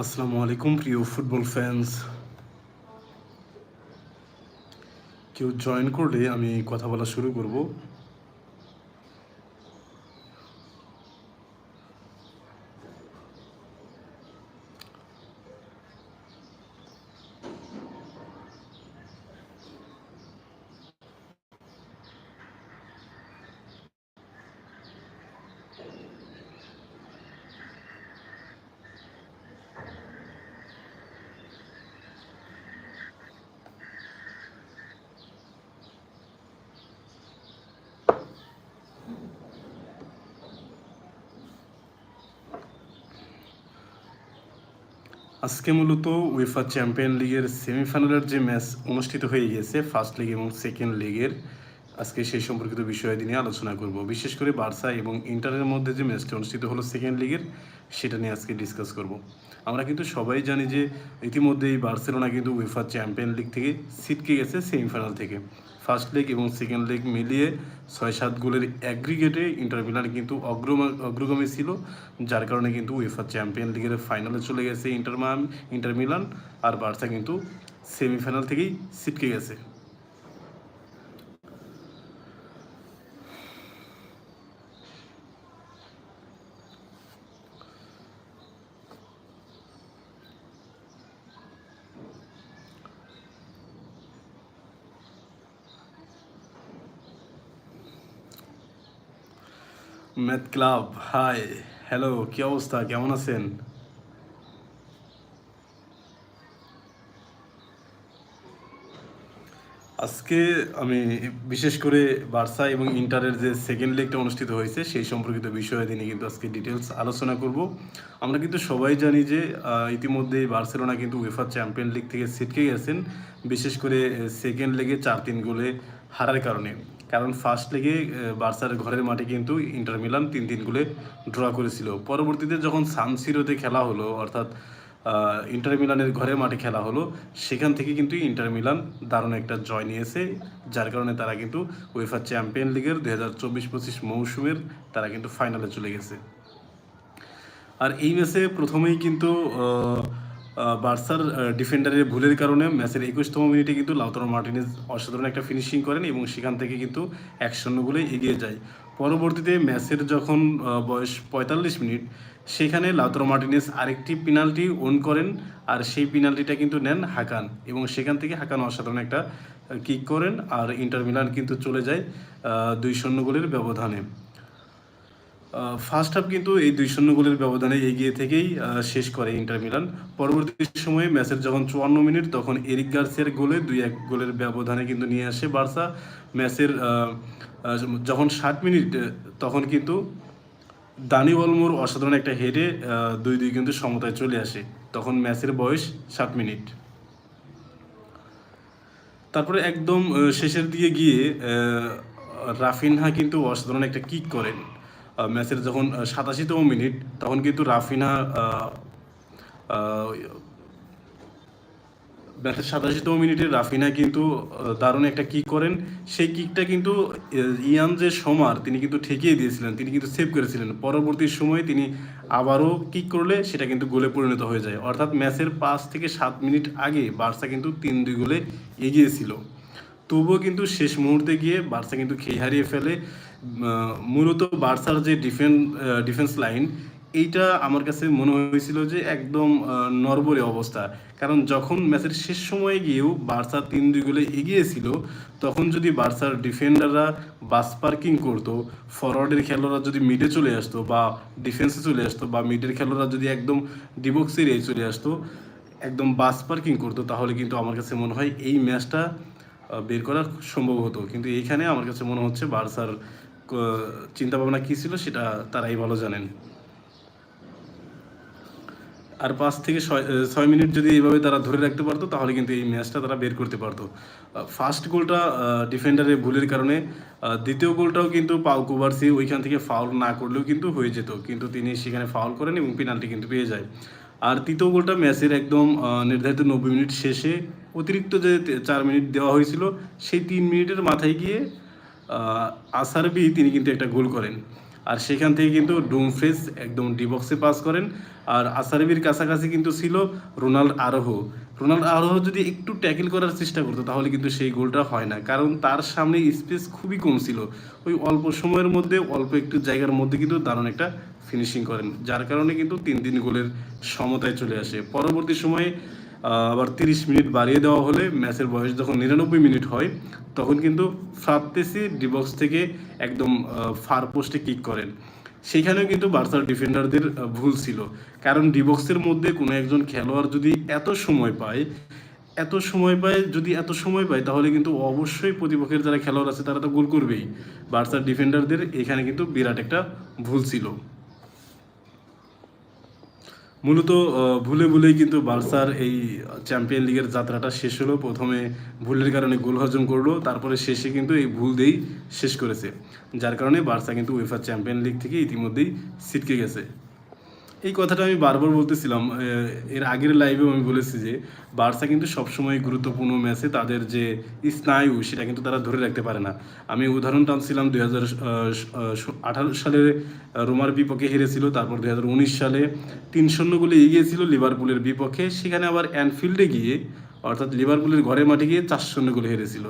আসসালামু আলাইকুম প্রিয় ফুটবল ফ্যান্স কেউ জয়েন করলে আমি কথা বলা শুরু করব। আজকে মূলত উয়েফা চ্যাম্পিয়ন লিগের সেমিফাইনালের যে ম্যাচ অনুষ্ঠিত হয়ে গিয়েছে ফার্স্ট লিগ এবং সেকেন্ড লিগের আজকে সেই সম্পর্কিত বিষয়াদি নিয়ে আলোচনা করব। বিশেষ করে বার্সা এবং ইন্টারের মধ্যে যে ম্যাচটি অনুষ্ঠিত হলো সেকেন্ড লিগের সেটা নিয়ে আজকে ডিসকাস করব। আমরা কিন্তু সবাই জানি যে ইতিমধ্যেই বার্সেলোনা কিন্তু উয়েফা চ্যাম্পিয়ন লিগ থেকে ছিটকে গেছে সেমিফাইনাল থেকে। ফার্স্ট লেগ এবং সেকেন্ড লেগ মিলিয়ে ছয়, সাত গোলের অ্যাগ্রিগেটে ইন্টার মিলান কিন্তু অগ্রগামী ছিল, যার কারণে কিন্তু উয়েফা চ্যাম্পিয়ন লিগের ফাইনালে চলে গেছে ইন্টার মাম ইন্টার মিলান, আর বার্সা কিন্তু সেমিফাইনাল থেকেই ছিটকে গেছে। ম্যাথ ক্লাব হাই হ্যালো কি অবস্থা? কেমন আছেন? আজকে আমি বিশেষ করে বার্সা এবং ইন্টারের যে সেকেন্ড লেগটা অনুষ্ঠিত হয়েছে, সেই সম্পর্কিত বিষয়ে নিয়ে কিন্তু আজকে ডিটেলস আলোচনা করব। আমরা কিন্তু সবাই জানি যে ইতিমধ্যে বার্সেলোনা কিন্তু উয়েফা চ্যাম্পিয়ন লিগ থেকে ছিটকে গেছেন, বিশেষ করে সেকেন্ড লেগে চার তিন গোলে হারার কারণে। কারণ ফার্স্ট লেগে বার্সার ঘরের মাঠে কিন্তু ইন্টার মিলান তিন তিন গোলে ড্র করেছিল। পরবর্তীতে যখন সানসিরোতে খেলা হলো, অর্থাৎ ইন্টার মিলানের ঘরে মাঠে খেলা হলো, সেখান থেকে কিন্তু ইন্টার মিলান দারুণ একটা জয় নিয়েছে, যার কারণে তারা কিন্তু উয়েফা চ্যাম্পিয়ন লিগের দু হাজার চব্বিশ পঁচিশ মৌসুমের তারা কিন্তু ফাইনালে চলে গেছে। আর এই ম্যাচে প্রথমেই কিন্তু বার্সার ডিফেন্ডারের ভুলের কারণে ম্যাচের একুশতম মিনিটে কিন্তু লাউতারো মার্টিনেজ অসাধারণ একটা ফিনিশিং করেন এবং সেখান থেকে কিন্তু এক শূন্য গোলে এগিয়ে যায়। পরবর্তীতে ম্যাচের যখন বয়স পঁয়তাল্লিশ মিনিট, সেখানে লাউতারো মার্টিনেজ আরেকটি পেনাল্টি ওন করেন আর সেই পেনাল্টিটা কিন্তু নেন হাকান এবং সেখান থেকে হাকান অসাধারণ একটা কিক করেন আর ইন্টার মিলান কিন্তু চলে যায় দুই শূন্য গোলের ব্যবধানে। ফার্স্ট হাফ কিন্তু এই দুই শূন্য গোলের ব্যবধানে এগিয়ে থেকেই শেষ করে ইন্টার মিলান। পরবর্তী সময়ে ম্যাচের যখন চুয়ান্ন মিনিট, তখন এরিক গার্সিয়ার গোলে দুই এক গোলের ব্যবধানে কিন্তু নিয়ে আসে বার্সা। ম্যাচের যখন ষাট মিনিট, তখন কিন্তু দানি অলমোর অসাধারণ একটা হেডে দুই দুই কিন্তু সমতায় চলে আসে। তখন ম্যাচের বয়স ষাট মিনিট। তারপরে একদম শেষের দিকে গিয়ে রাফিনহা কিন্তু অসাধারণ একটা কিক করেন। ম্যাচের যখন সাতাশিতম মিনিট তখন কিন্তু আহ, ম্যাচের সাতাশিতম মিনিটে রাফিনা কিন্তু দারুণ একটা কিক করেন। সেই কিকটা কিন্তু ইয়ান যে সমার তিনি কিন্তু ঠেকিয়ে দিয়েছিলেন তিনি কিন্তু সেভ করেছিলেন। পরবর্তী সময়ে তিনি আবারও কিক করলে সেটা কিন্তু গোলে পরিণত হয়ে যায়। অর্থাৎ ম্যাচের পাঁচ থেকে সাত মিনিট আগে বার্সা কিন্তু তিন দুই গোলে এগিয়েছিল তবুও কিন্তু শেষ মুহূর্তে গিয়ে বার্সা কিন্তু খেয়ে হারিয়ে ফেলে। মূলত বার্সার যে ডিফেন্স ডিফেন্স লাইন, এইটা আমার কাছে মনে হয়েছিল যে একদম নরবরে অবস্থা। কারণ যখন ম্যাচের শেষ সময়ে গিয়েও বার্সা তিন দুই গোলে এগিয়েছিল, তখন যদি বার্সার ডিফেন্ডাররা বাস পার্কিং করতো ফরওয়ার্ডের খেলোয়াড়রা যদি মিডে চলে আসতো বা ডিফেন্সে চলে আসতো বা মিডের খেলোয়াড়রা যদি একদম ডিবক্স এরিয়ায় চলে আসতো, একদম বাস পার্কিং করতো, তাহলে কিন্তু আমার কাছে মনে হয় এই ম্যাচটা বের করা সম্ভব হতো। কিন্তু এইখানে আমার কাছে মনে হচ্ছে বার্সার চিন্তা ভাবনা কী ছিল সেটা তারাই ভালো জানেন। আর পাঁচ থেকে ছয় মিনিট যদি এইভাবে তারা ধরে রাখতে পারতো, তাহলে কিন্তু এই ম্যাচটা তারা বের করতে পারতো। ফার্স্ট গোলটা ডিফেন্ডারের ভুলের কারণে দ্বিতীয় গোলটাও কিন্তু পাউ কুবার্সি ওইখান থেকে ফাউল না করলেও কিন্তু হয়ে যেত। কিন্তু তিনি সেখানে ফাউল করেন এবং পেনাল্টি কিন্তু পেয়ে যায়। আর তৃতীয় গোলটা ম্যাচের একদম নির্ধারিত নব্বই মিনিট শেষে অতিরিক্ত যে চার মিনিট দেওয়া হয়েছিল, সেই তিন মিনিটের মাথায় গিয়ে আসারবি তিনি কিন্তু একটা গোল করেন। আর সেখান থেকে কিন্তু ডুমফ্রেস একদম ডিবক্সে পাস করেন। আর আসারবির কাছাকাছি কিন্তু ছিল রোনাল্ড আরোহ। রোনাল্ড আরোহ যদি একটু ট্যাকেল করার চেষ্টা করতো, তাহলে কিন্তু সেই গোলটা হয় না। কারণ তার সামনে স্পেস খুবই কম ছিল। ওই অল্প সময়ের মধ্যে, অল্প একটু জায়গার মধ্যে কিন্তু দারুণ একটা ফিনিশিং করেন। যার কারণে কিন্তু তিন তিন গোলের সমতায় চলে আসে। পরবর্তী সময়ে আবার তিরিশ মিনিট বাড়িয়ে দেওয়া হলে ম্যাচের বয়স যখন নিরানব্বই মিনিট হয়, তখন কিন্তু ফ্রাপ্তেসি ডিবক্স থেকে একদম ফার পোস্টে কিক করেন। সেখানেও কিন্তু বার্সার ডিফেন্ডারদের ভুল ছিল। কারণ ডিবক্সের মধ্যে কোনো একজন খেলোয়াড় যদি এত সময় পায়, এত সময় পায়, যদি এত সময় পায়, তাহলে কিন্তু অবশ্যই প্রতিপক্ষের যারা খেলোয়াড় আছে, তারা তো গোল করবেই। বার্সার ডিফেন্ডারদের এখানে কিন্তু বিরাট একটা ভুল ছিল। মূলত ভুলে ভুলেই কিন্তু বার্সার এই চ্যাম্পিয়ন লিগের যাত্রাটা শেষ হলো। প্রথমে ভুলের কারণে গোল হজম করল, তারপরে শেষে কিন্তু এই ভুল দিয়েই শেষ করেছে। যার কারণে বার্সা কিন্তু উয়েফা চ্যাম্পিয়ন লিগ থেকে ইতিমধ্যেই ছিটকে গেছে। এই কথাটা আমি বারবার বলতেছিলাম এর আগের লাইভেও আমি বলেছি যে, বার্সা কিন্তু সবসময় গুরুত্বপূর্ণ ম্যাচে তাদের যে স্নায়ু, সেটা কিন্তু তারা ধরে রাখতে পারে না। আমি উদাহরণ টানছিলাম দুই হাজার আঠারো সালে রোমার বিপক্ষে হেরেছিল, তারপর দুই হাজার উনিশ সালে তিন শূন্য এগিয়েছিল লিভারপুলের বিপক্ষে, সেখানে আবার অ্যানফিল্ডে গিয়ে, অর্থাৎ লিভারপুলের ঘরে মাঠে গিয়ে চার শূন্য গোলে হেরেছিল।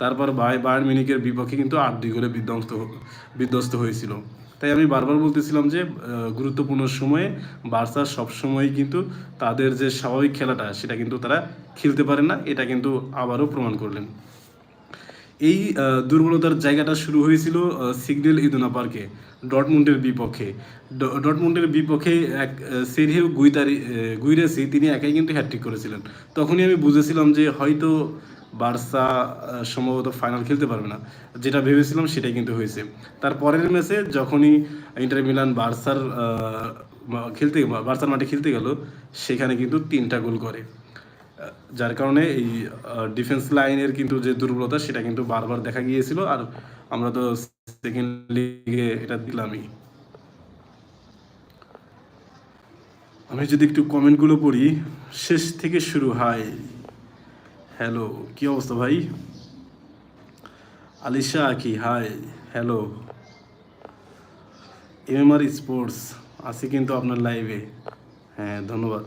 তারপর বাই বায়ার্ন মিউনিকের বিপক্ষে কিন্তু আট দুই গোলে বিধ্বস্ত বিধ্বস্ত হয়েছিল। তাই আমি বারবার বলতেছিলাম যে গুরুত্বপূর্ণ সময়ে বার্সা সবসময় কিন্তু তাদের যে স্বাভাবিক খেলাটা, সেটা কিন্তু তারা খেলতে পারে না, এটা কিন্তু আবারও প্রমাণ করলেন। এই দুর্বলতার জায়গাটা শুরু হয়েছিল সিগনেল ইদুনা পার্কে ডটমুন্ডের বিপক্ষে। ডটমুন্ডের বিপক্ষে এক সেরিও গুইতারি গুইরেসি, তিনি একাই কিন্তু হ্যাট্রিক করেছিলেন। তখনই আমি বুঝেছিলাম যে হয়তো বার্সা সম্ভবত ফাইনাল খেলতে পারবে না। যেটা ভেবেছিলাম সেটাই কিন্তু হয়েছে। তার পরের ম্যাচে যখনই ইন্টার মিলান বার্সার খেলতে বার্সার মাঠে খেলতে গেল, সেখানে কিন্তু তিনটা গোল করে। যার কারণে এই ডিফেন্স লাইনের কিন্তু যে দুর্বলতা, সেটা কিন্তু বারবার দেখা গিয়েছিল। আর আমরা তো সেকেন্ড লিগে এটা দিলামই আমি যদি একটু কমেন্টগুলো পড়ি, শেষ থেকে শুরু হাই হ্যালো কি অবস্থা ভাই? আলিশা আকি হাই হ্যালো এমএমআর স্পোর্টস আছি কিন্তু আপনার লাইভে হ্যাঁ ধন্যবাদ।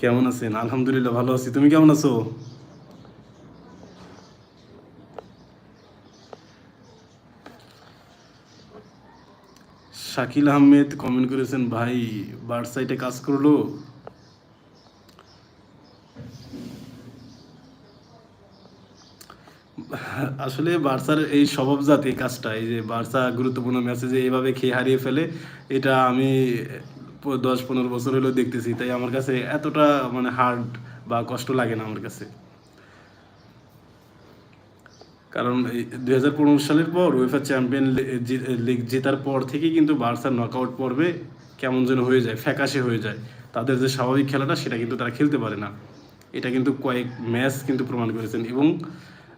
কেমন আছেন? আলহামদুলিল্লাহ, ভালো আছি। তুমি কেমন আছো? শাকিল আহমেদ কমেন্ট করেছেন, ভাই, বার্সাইটে কাজ করল? আসলে বার্সার এই স্বভাবজাত এই কাজটা, এই যে বার্সা গুরুত্বপূর্ণ ম্যাচে যে এভাবে খেয়ে হারিয়ে ফেলে, এটা আমি দশ পনেরো বছর হলেও দেখতেছি। তাই আমার কাছে এতটা মানে হার্ড বা কষ্ট লাগে না আমার কাছে। কারণ দুই হাজার পনেরো সালের পর উয়েফা চ্যাম্পিয়ন লিগ জেতার পর থেকেই কিন্তু বার্সার নকআউট পর্বে কেমন যেন হয়ে যায়, ফ্যাকাশে হয়ে যায়। তাদের যে স্বাভাবিক খেলাটা, সেটা কিন্তু তারা খেলতে পারে না। এটা কিন্তু কয়েক ম্যাচ কিন্তু প্রমাণ করেছেন এবং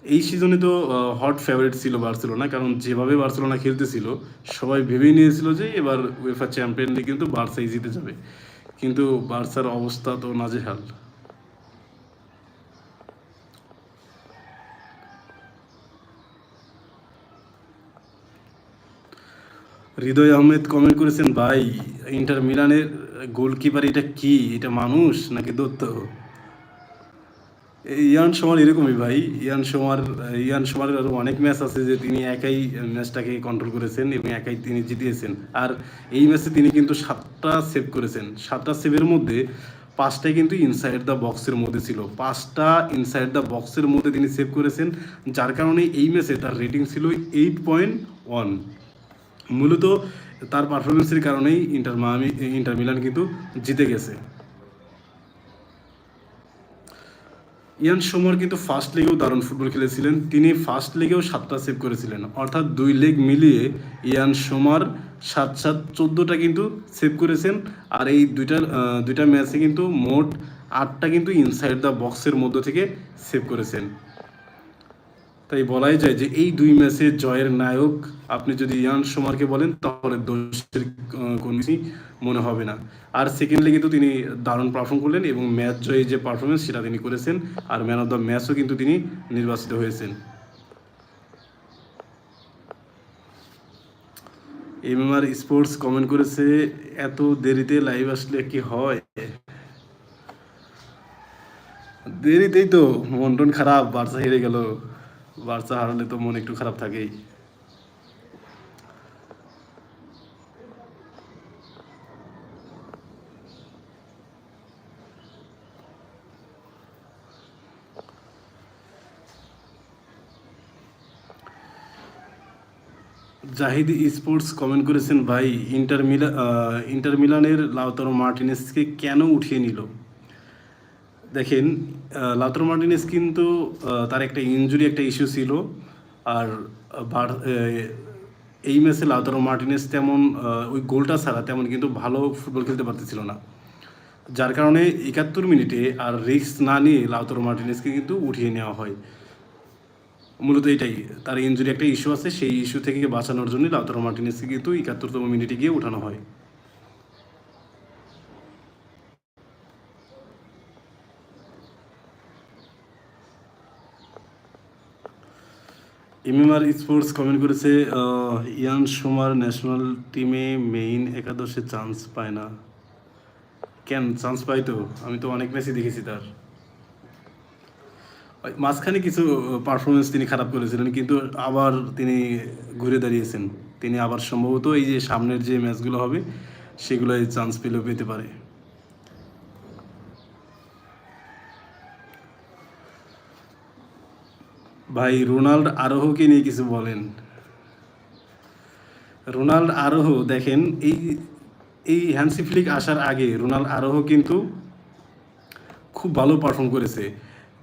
এই সিজনে তো হট ফেভারিট ছিল বার্সেলোনা, কারণ যেভাবে বার্সেলোনা খেলতেছিল, সবাই ভেবেই নিয়েছিল যে এবার উয়েফা চ্যাম্পিয়ন লিগ কিন্তু বার্সাই জিতে যাবে। কিন্তু বার্সার অবস্থা তো নাজেহাল। হৃদয় আহমেদ কমেন্ট করেছেন, ভাই, ইন্টার মিলানের গোলকিপার এটা কি? এটা মানুষ নাকি দত্ত ইয়ান সোমার এরকমই ভাই। ইয়ান সোমার ইয়ান সোমারের আরও অনেক ম্যাচ আছে যে তিনি একাই ম্যাচটাকে কন্ট্রোল করেছেন এবং একাই তিনি জিতিয়েছেন। আর এই ম্যাচে তিনি কিন্তু সাতটা সেভ করেছেন। সাতটা সেভের মধ্যে পাঁচটাই কিন্তু ইনসাইড দ্য বক্সের মধ্যে ছিল। পাঁচটা ইনসাইড দ্য বক্সের মধ্যে তিনি সেভ করেছেন, যার কারণে এই ম্যাচে তার রেটিং ছিল এইট পয়েন্ট ওয়ান মূলত তার পারফরমেন্সের কারণেই ইন্টার মামি ইন্টার মিলান কিন্তু জিতে গেছে। ইয়ান সোমার কিন্তু ফার্স্ট লেগেও দারুণ ফুটবল খেলেছিলেন। তিনি ফার্স্ট লেগেও সাতটা সেভ করেছিলেন। অর্থাৎ দুই লেগ মিলিয়ে ইয়ান সোমার সাত সাত চোদ্দোটা কিন্তু সেভ করেছেন। আর এই দুইটা দুইটা ম্যাচে কিন্তু মোট আটটা কিন্তু ইনসাইড দ্য বক্সের মধ্য থেকে সেভ করেছেন। তাই বলাই যায় যে এই দুই ম্যাচে জয়ের নায়ক, আপনি যদি ইয়ান সোমারকে বলেন, তাহলে দোষের কোনো মনে হবে না। আর সেকেন্ড লেগে তো তিনি দারুণ পারফর্ম করলেন এবং ম্যাচ জয়ী যে পারফরমেন্স সেটা তিনি করেছেন, আর ম্যান অফ দ্য ম্যাচও কিন্তু তিনি নির্বাচিত হয়েছেন। এমএমআর স্পোর্টস কমেন্ট করেছে, এত দেরিতে লাইভ আসলে কি হয়? দেরিতেই তো মন খারাপ, বার্সা হেরে গেল। বার্সা হারালে তো মন একটু খারাপ থাকেই। জাহিদ স্পোর্টস কমেন্ট করেছেন, ভাই, ইন্টার মিলা ইন্টার মিলানের লাউতারো মার্টিনেসকে কেন উঠিয়ে নিল? দেখেন আহ, লাউতারো মার্টিনেস কিন্তু তার একটা ইনজুরি একটা ইস্যু ছিল। আর এই ম্যাচে লাউতারো মার্টিনেস তেমন ওই গোলটা ছাড়া তেমন কিন্তু ভালো ফুটবল খেলতে পারতেছিল না। যার কারণে একাত্তর মিনিটে আর রিক্স না নিয়ে লাউতারো মার্টিনেসকে কিন্তু উঠিয়ে নেওয়া হয়। মূলত এটাই তার ইনজুরি একটা ইস্যু আছে সেই ইস্যু থেকে বাঁচানোর জন্য লাউতারো মার্টিনেসকে কিন্তু একাত্তরতম মিনিটে গিয়ে উঠানো হয়। এমএমআর স্পোর্টস কমেন্ট করেছে ইয়ান সুমার ন্যাশনাল টিমে মেইন একাদশে চান্স পায় না। কেন? চান্স পাই তো। আমি তো অনেক ম্যাচই দেখেছি তার। মাঝখানে কিছু পারফরমেন্স তিনি খারাপ করেছিলেন, কিন্তু আবার তিনি ঘুরে দাঁড়িয়েছেন। তিনি আবার সম্ভবত এই যে সামনের যে ম্যাচগুলো হবে, সেগুলোয় চান্স পেলেও পেতে পারে। ভাই, রোনাল্ড আরোহকে নিয়ে কিছু বলেন। রোনাল্ড আরোহ, দেখেন, এই এই হ্যান্সি ফ্লিক আসার আগে রোনাল্ড আরোহ কিন্তু খুব ভালো পারফর্ম করেছে।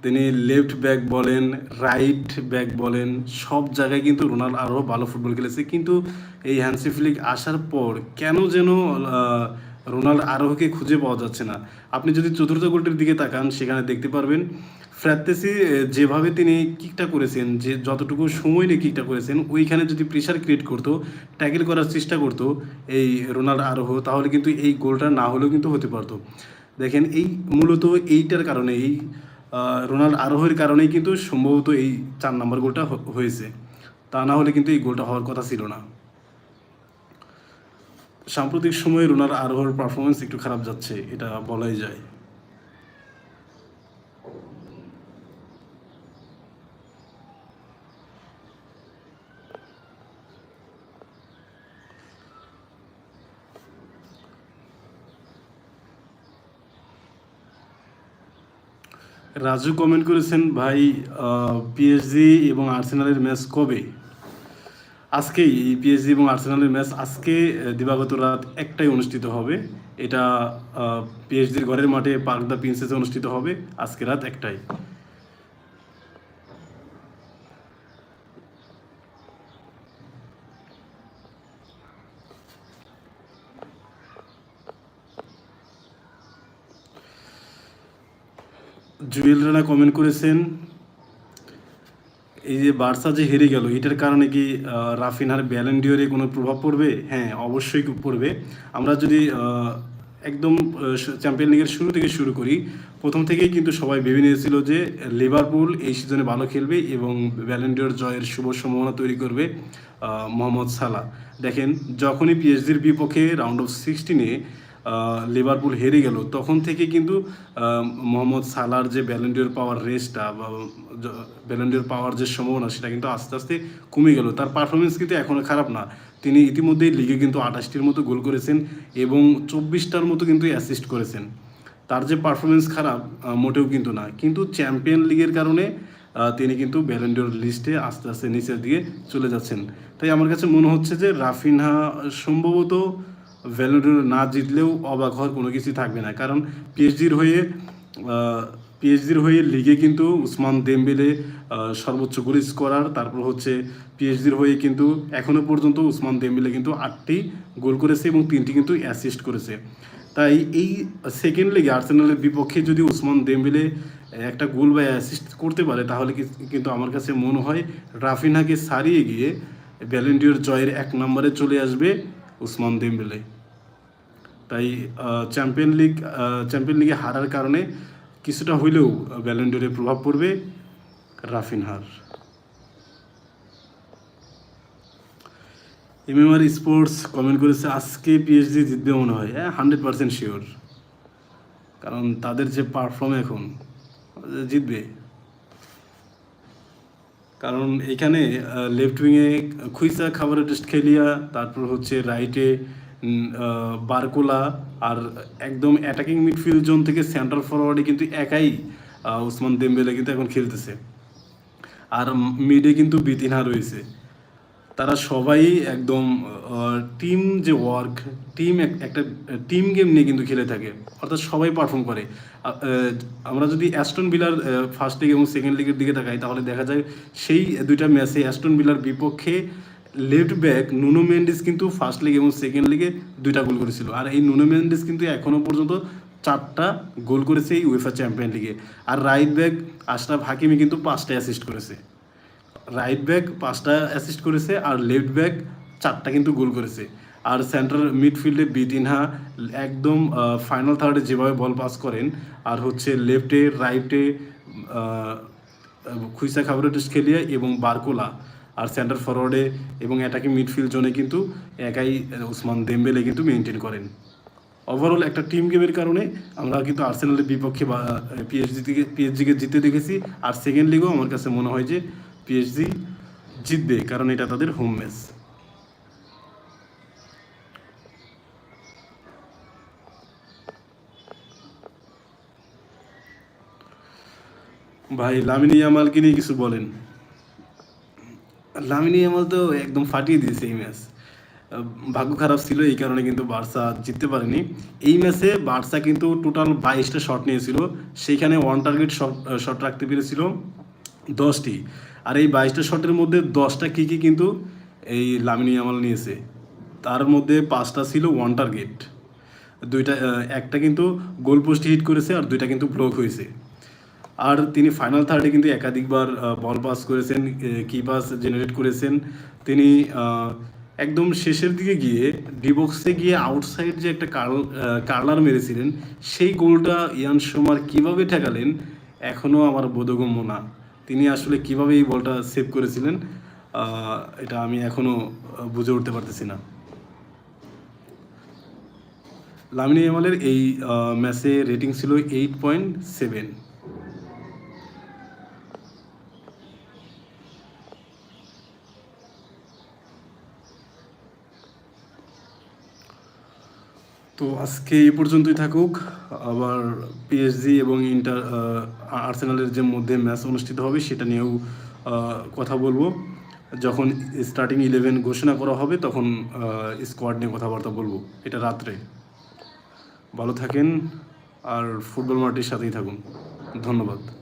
তিনি লেফট ব্যাক বলেন রাইট ব্যাক বলেন, সব জায়গায় কিন্তু রোনাল্ড আরও ভালো ফুটবল খেলেছে। কিন্তু এই হ্যান্সি ফ্লিক আসার পর কেন যেন রোনাল্ড আরোহকে খুঁজে পাওয়া যাচ্ছে না? আপনি যদি চতুর্থ গোলটির দিকে তাকান, সেখানে দেখতে পারবেন ফ্র্যাতেসি যেভাবে তিনি কিকটা করেছেন, যে যতটুকু সময় নিয়ে কিকটা করেছেন, ওইখানে যদি প্রেশার ক্রিয়েট করতো ট্যাকেল করার চেষ্টা করতো এই রোনাল্ড আরোহ, তাহলে কিন্তু এই গোলটা না হলেও কিন্তু হতে পারতো। দেখেন, এই মূলত এইটার কারণে, এই রোনাল্ড আরোহের কারণেই কিন্তু সম্ভবত এই চার নাম্বার গোলটা হয়েছে। তা না হলে কিন্তু এই গোলটা হওয়ার কথা ছিল না। সাম্প্রতিক সময়ে রোনাল্ড আরোহর পারফরমেন্স একটু খারাপ যাচ্ছে, এটা বলাই যায়। রাজু কমেন্ট করেছেন, ভাই পিএইচডি এবং আর্সেনালের ম্যাচ কবে? আজকে এই পিএসজি এবং আর্সেনালের ম্যাচ আজকে দিবাগত রাত একটাই অনুষ্ঠিত হবে। এটা পিএইচডির ঘরের মাঠে পার্ক দ্য প্রিন্সেসে অনুষ্ঠিত হবে, আজকে রাত একটাই জুয়েল রানা কমেন্ট করেছেন এই যে বার্সা যে হেরে গেল এটার কারণে কি আহ, রাফিনহার ব্যালেন্ডিওরে কোনো প্রভাব পড়বে? হ্যাঁ অবশ্যই পড়বে। আমরা যদি একদম চ্যাম্পিয়ন লিগের শুরু থেকে শুরু করি প্রথম থেকেই কিন্তু সবাই ভেবে নিয়েছিল যে লিভারপুল এই সিজনে ভালো খেলবে এবং ব্যালেন্ডিওর জয়ের শুভ সম্ভাবনা তৈরি করবে মোহাম্মদ সালা দেখেন যখনই পিএইচডির বিপক্ষে রাউন্ড অফ সিক্সটিনে লিভারপুল হেরে গেল। তখন থেকে কিন্তু মোহাম্মদ সালার যে ব্যালেন্ডিওর পাওয়ার রেসটা বা ব্যালেন্ডিওর পাওয়ার যে সম্ভাবনা, সেটা কিন্তু আস্তে আস্তে কমে গেল। তার পারফরমেন্স কিন্তু এখনও খারাপ না। তিনি ইতিমধ্যেই লিগে কিন্তু আঠাশটির মতো গোল করেছেন এবং চব্বিশটার মতো কিন্তু অ্যাসিস্ট করেছেন। তার যে পারফরমেন্স খারাপ মোটেও কিন্তু না। কিন্তু চ্যাম্পিয়ন লিগের কারণে তিনি কিন্তু ব্যালেন্ডিওর লিস্টে আস্তে আস্তে নিচের দিকে চলে যাচ্ছেন। তাই আমার কাছে মনে হচ্ছে যে রাফিনহা সম্ভবত ভ্যালোডিওর না জিতলেও অবাক হওয়ার কোনো কিছুই থাকবে না। কারণ পিএইচডির হয়ে পিএইচডির হয়ে লিগে কিন্তু উসমান দেমবেলে সর্বোচ্চ গোল স্কোরার তারপর হচ্ছে পিএইচডির হয়ে কিন্তু এখনও পর্যন্ত উসমান দেমবেলে কিন্তু আটটি গোল করেছে এবং তিনটি কিন্তু অ্যাসিস্ট করেছে। তাই এই সেকেন্ড লিগে আর্সেনালের বিপক্ষে যদি উসমান দেমবেলে একটা গোল বা অ্যাসিস্ট করতে পারে, তাহলে কিন্তু আমার কাছে মনে হয় রাফিনাকে সারিয়ে গিয়ে ব্যালেন্ডিওর জয়ের এক নম্বরে চলে আসবে। উসমান দেমবেলে। তাই চ্যাম্পিয়ন লিগ চ্যাম্পিয়ন লিগে হারার কারণে কিছুটা হইলেও ব্যালেন্ডিওরে প্রভাব পড়বে রাফিনহার এমএমআর স্পোর্টস কমেন্ট করেছে, আজকে পিএইচডি জিতবে মনে হয়। হ্যাঁ হান্ড্রেড পার্সেন্ট শিওর কারণ তাদের যে পারফর্ম এখন জিতবে। কারণ এখানে লেফট উইংয়ে খুইসা খাবারের টেস্ট খেলিয়া তারপর হচ্ছে রাইটে বারকোলা আর একদম অ্যাটাকিং মিডফিল্ড জোন থেকে সেন্টার ফরওয়ার্ডে কিন্তু একাই উসমান দেমবেলে কিন্তু এখন খেলতেছে। আর মিডে কিন্তু বিতিনহা রয়েছে। তারা সবাই একদম টিম যে ওয়ার্ক টিম একটা টিম গেম নিয়ে কিন্তু খেলে থাকে। অর্থাৎ সবাই পারফর্ম করে। আমরা যদি অ্যাস্টন বিলার ফার্স্ট লিগ এবং সেকেন্ড লিগের দিকে তাকাই, তাহলে দেখা যায় সেই দুইটা ম্যাচে অ্যাস্টন বিলার বিপক্ষে লেফট ব্যাক নুনো মেন্ডিস কিন্তু ফার্স্ট লিগ এবং সেকেন্ড লিগে দুইটা গোল করেছিল। আর এই নুনো মেন্ডিস কিন্তু এখনও পর্যন্ত চারটা গোল করেছে এই উয়েফা চ্যাম্পিয়ন লিগে আর রাইট ব্যাক আশরাফ হাকিমি কিন্তু পাঁচটা অ্যাসিস্ট করেছে। রাইট ব্যাক পাঁচটা অ্যাসিস্ট করেছে আর লেফট ব্যাক চারটা কিন্তু গোল করেছে। আর সেন্টার মিডফিল্ডে বিতিনহা একদম ফাইনাল থার্ডে যেভাবে বল পাস করেন, আর হচ্ছে লেফটে রাইটে খুইসা খাবারের টেস্ট খেলিয়া এবং বারকোলা, আর সেন্টার ফরওয়ার্ডে এবং অ্যাটাকিং মিডফিল্ড জোনে কিন্তু একাই ওসমান দেমবেলে কিন্তু মেনটেন করেন। ওভারঅল একটা টিম গেমের কারণে আমরা কিন্তু আর্সেনালের বিপক্ষে বা পিএইচডি থেকে পিএইচডিকে জিতে দেখেছি। আর সেকেন্ড লিগও আমার কাছে মনে হয় যে পিএইচডি জিতবে, কারণ এটা তাদের হোম ম্যাচ ভাই, লামিনী ইয়ামালকে নিয়ে কিছু বলেন। লামিনী ইয়ামাল তো একদম ফাটিয়ে দিয়েছে এই ম্যাচ। ভাগ্য খারাপ ছিল, এই কারণে কিন্তু বার্সা জিততে পারেনি। এই ম্যাচে বার্সা কিন্তু টোটাল বাইশটা শট নিয়েছিল, সেইখানে ওয়ান টার্গেট শট শট রাখতে পেরেছিল। দশটি। আর এই বাইশটা শটের মধ্যে দশটা কিকই কিন্তু এই লামিনী আমাল নিয়েছে। তার মধ্যে পাঁচটা ছিল ওয়ান টার্গেট দুইটা একটা কিন্তু গোল পোস্ট হিট করেছে আর দুইটা কিন্তু ব্লক হয়েছে। আর তিনি ফাইনাল থার্ডে কিন্তু একাধিকবার বল পাস করেছেন কি পাস জেনারেট করেছেন। তিনি একদম শেষের দিকে গিয়ে ডিবক্সে গিয়ে আউটসাইড যে একটা কার্ল কার্লার মেরেছিলেন, সেই গোলটা ইয়ান সোমার কীভাবে ঠেকালেন এখনও আমার বোধগম্য না। তিনি আসলে কীভাবে এই বলটা সেভ করেছিলেন এটা আমি এখনও বুঝে উঠতে পারতেছি না। লামিনী ইয়ামালের এই ম্যাচে রেটিং ছিল এইট পয়েন্ট সেভেন তো আজকে এই পর্যন্তই থাকুক। আবার পিএসজি এবং ইন্টার আর্সেনালের যে মধ্যে ম্যাচ অনুষ্ঠিত হবে সেটা নিয়েও কথা বলব। যখন স্টার্টিং ইলেভেন ঘোষণা করা হবে তখন স্কোয়াড নিয়ে কথাবার্তা বলব। এটা রাত্রে। ভালো থাকেন, আর ফুটবল মাঠের সাথেই থাকুন। ধন্যবাদ।